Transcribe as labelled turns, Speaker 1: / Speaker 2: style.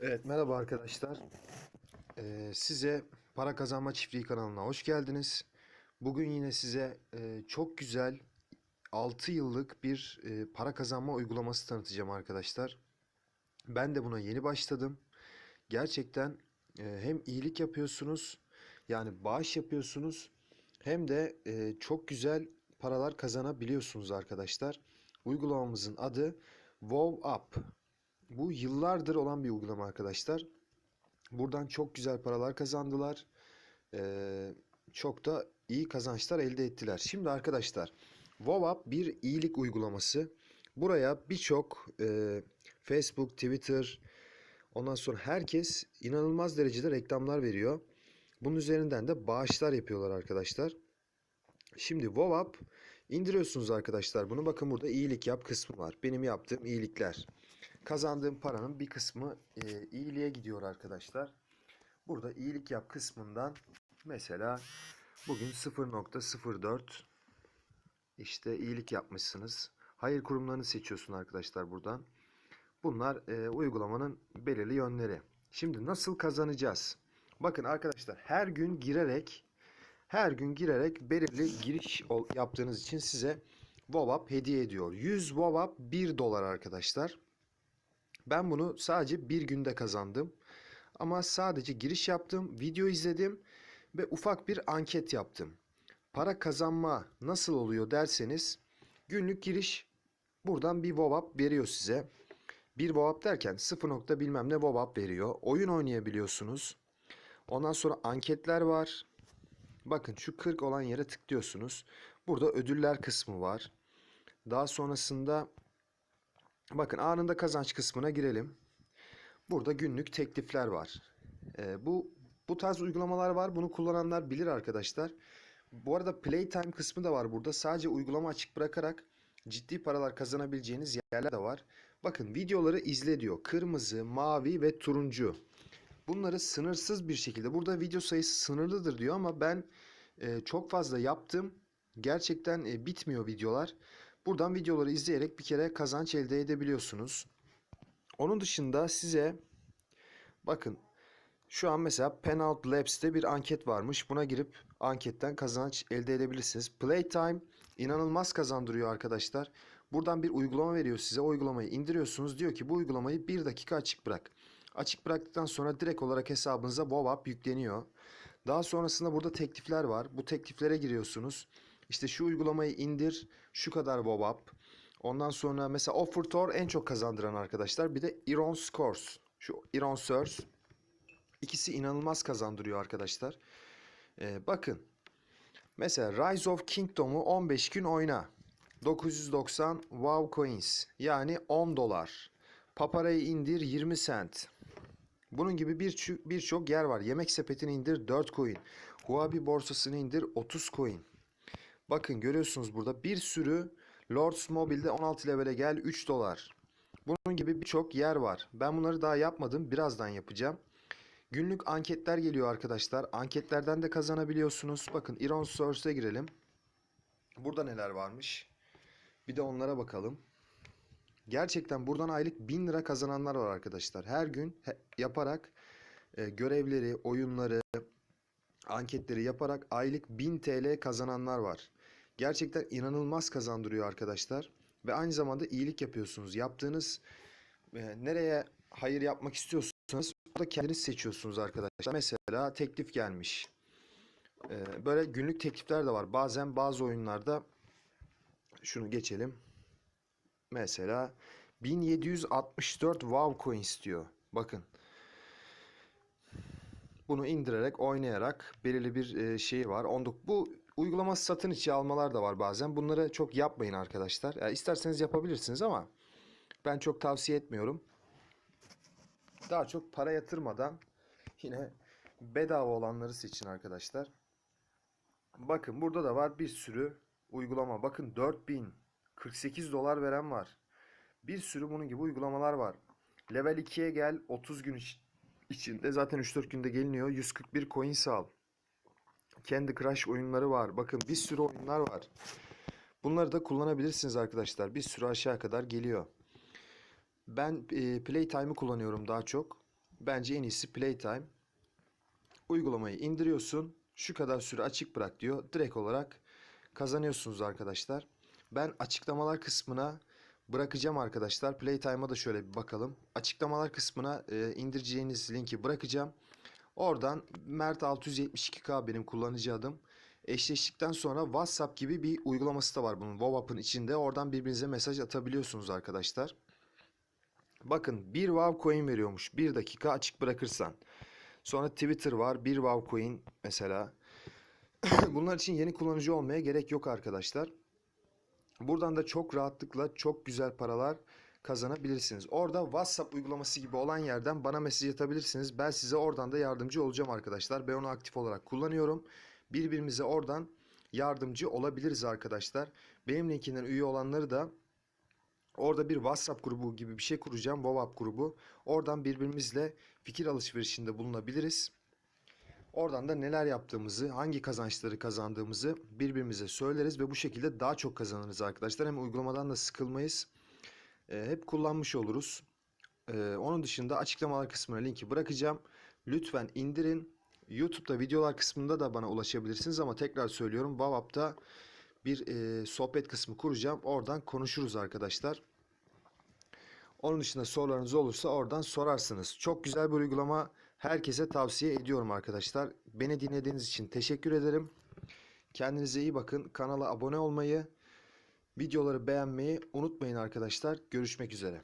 Speaker 1: Evet merhaba arkadaşlar. Ee, size Para Kazanma Çiftliği kanalına hoş geldiniz. Bugün yine size e, çok güzel 6 yıllık bir e, para kazanma uygulaması tanıtacağım arkadaşlar. Ben de buna yeni başladım. Gerçekten e, hem iyilik yapıyorsunuz yani bağış yapıyorsunuz hem de e, çok güzel paralar kazanabiliyorsunuz arkadaşlar. Uygulamamızın adı Wow Up. Bu yıllardır olan bir uygulama arkadaşlar. Buradan çok güzel paralar kazandılar. Ee, çok da iyi kazançlar elde ettiler. Şimdi arkadaşlar, WoWup bir iyilik uygulaması. Buraya birçok e, Facebook, Twitter, ondan sonra herkes inanılmaz derecede reklamlar veriyor. Bunun üzerinden de bağışlar yapıyorlar arkadaşlar. Şimdi WoWup indiriyorsunuz arkadaşlar bunu. Bakın burada iyilik yap kısmı var. Benim yaptığım iyilikler. Kazandığım paranın bir kısmı e, iyiliğe gidiyor arkadaşlar. Burada iyilik yap kısmından mesela bugün 0.04 işte iyilik yapmışsınız. Hayır kurumlarını seçiyorsun arkadaşlar buradan. Bunlar e, uygulamanın belirli yönleri. Şimdi nasıl kazanacağız? Bakın arkadaşlar her gün girerek her gün girerek belirli giriş yaptığınız için size WoWup hediye ediyor. 100 WoWup 1 dolar arkadaşlar. Ben bunu sadece bir günde kazandım. Ama sadece giriş yaptım, video izledim ve ufak bir anket yaptım. Para kazanma nasıl oluyor derseniz günlük giriş buradan bir WoWup veriyor size. Bir WoWup derken 0 nokta bilmem ne WoWup veriyor. Oyun oynayabiliyorsunuz. Ondan sonra anketler var. Bakın şu 40 olan yere tıklıyorsunuz. Burada ödüller kısmı var. Daha sonrasında bakın anında kazanç kısmına girelim. Burada günlük teklifler var. Ee, bu bu tarz uygulamalar var. Bunu kullananlar bilir arkadaşlar. Bu arada Playtime kısmı da var burada. Sadece uygulama açık bırakarak ciddi paralar kazanabileceğiniz yerler de var. Bakın videoları izle diyor. Kırmızı, mavi ve turuncu. Bunları sınırsız bir şekilde. Burada video sayısı sınırlıdır diyor ama ben e, çok fazla yaptım. Gerçekten e, bitmiyor videolar. Buradan videoları izleyerek bir kere kazanç elde edebiliyorsunuz. Onun dışında size bakın şu an mesela Penout Labs'te bir anket varmış. Buna girip anketten kazanç elde edebilirsiniz. Playtime inanılmaz kazandırıyor arkadaşlar. Buradan bir uygulama veriyor size. O uygulamayı indiriyorsunuz. Diyor ki bu uygulamayı bir dakika açık bırak. Açık bıraktıktan sonra direkt olarak hesabınıza WoWup yükleniyor. Daha sonrasında burada teklifler var. Bu tekliflere giriyorsunuz. İşte şu uygulamayı indir, şu kadar WoWup. Ondan sonra mesela Offertor en çok kazandıran arkadaşlar. Bir de Iron Scores. Şu Iron Source. İkisi inanılmaz kazandırıyor arkadaşlar. Ee, bakın. Mesela Rise of Kingdom'u 15 gün oyna. 990 WoW Coins. Yani 10 dolar. Papara'yı indir 20 cent. Bunun gibi birçok birçok yer var. Yemek sepetini indir 4 coin. Huobi borsasını indir 30 coin. Bakın görüyorsunuz burada bir sürü Lords Mobile'de 16 levele gel 3 dolar. Bunun gibi birçok yer var. Ben bunları daha yapmadım. Birazdan yapacağım. Günlük anketler geliyor arkadaşlar. Anketlerden de kazanabiliyorsunuz. Bakın Iron Source'e girelim. Burada neler varmış? Bir de onlara bakalım. Gerçekten buradan aylık 1000 lira kazananlar var arkadaşlar. Her gün yaparak e, görevleri, oyunları, anketleri yaparak aylık 1000 TL kazananlar var. Gerçekten inanılmaz kazandırıyor arkadaşlar. Ve aynı zamanda iyilik yapıyorsunuz. Yaptığınız e, nereye hayır yapmak istiyorsanız burada kendiniz seçiyorsunuz arkadaşlar. Mesela teklif gelmiş. E, böyle günlük teklifler de var. Bazen bazı oyunlarda şunu geçelim. Mesela 1764 WoW coin istiyor. Bakın. Bunu indirerek, oynayarak belirli bir şeyi var. 19 bu uygulama satın içi almalar da var bazen. Bunları çok yapmayın arkadaşlar. Yani isterseniz yapabilirsiniz ama ben çok tavsiye etmiyorum. Daha çok para yatırmadan yine bedava olanları seçin arkadaşlar. Bakın burada da var bir sürü uygulama. Bakın 4048 dolar veren var. Bir sürü bunun gibi uygulamalar var. Level 2'ye gel 30 gün iç- içinde zaten 3-4 günde geliniyor. 141 coin al. Candy Crush oyunları var. Bakın bir sürü oyunlar var. Bunları da kullanabilirsiniz arkadaşlar. Bir sürü aşağı kadar geliyor. Ben e, Playtime'ı kullanıyorum daha çok. Bence en iyisi Playtime. Uygulamayı indiriyorsun. Şu kadar süre açık bırak diyor. Direkt olarak kazanıyorsunuz arkadaşlar. Ben açıklamalar kısmına bırakacağım arkadaşlar. Playtime'a da şöyle bir bakalım. Açıklamalar kısmına e, indireceğiniz linki bırakacağım. Oradan Mert 672K benim kullanıcı adım. Eşleştikten sonra WhatsApp gibi bir uygulaması da var bunun. WhatsApp'ın içinde. Oradan birbirinize mesaj atabiliyorsunuz arkadaşlar. Bakın bir wow coin veriyormuş. Bir dakika açık bırakırsan. Sonra Twitter var. Bir wow coin mesela. Bunlar için yeni kullanıcı olmaya gerek yok arkadaşlar. Buradan da çok rahatlıkla çok güzel paralar kazanabilirsiniz. Orada WhatsApp uygulaması gibi olan yerden bana mesaj atabilirsiniz. Ben size oradan da yardımcı olacağım arkadaşlar. Ben onu aktif olarak kullanıyorum. Birbirimize oradan yardımcı olabiliriz arkadaşlar. Benim linkinden üye olanları da Orada bir WhatsApp grubu gibi bir şey kuracağım. WhatsApp grubu. Oradan birbirimizle fikir alışverişinde bulunabiliriz. Oradan da neler yaptığımızı, hangi kazançları kazandığımızı birbirimize söyleriz ve bu şekilde daha çok kazanırız arkadaşlar. Hem uygulamadan da sıkılmayız. Ee, hep kullanmış oluruz. Ee, onun dışında açıklamalar kısmına linki bırakacağım. Lütfen indirin. YouTube'da videolar kısmında da bana ulaşabilirsiniz ama tekrar söylüyorum. WhatsApp'ta bir e, sohbet kısmı kuracağım. Oradan konuşuruz arkadaşlar. Onun dışında sorularınız olursa oradan sorarsınız. Çok güzel bir uygulama. Herkese tavsiye ediyorum arkadaşlar. Beni dinlediğiniz için teşekkür ederim. Kendinize iyi bakın. Kanala abone olmayı, videoları beğenmeyi unutmayın arkadaşlar. Görüşmek üzere.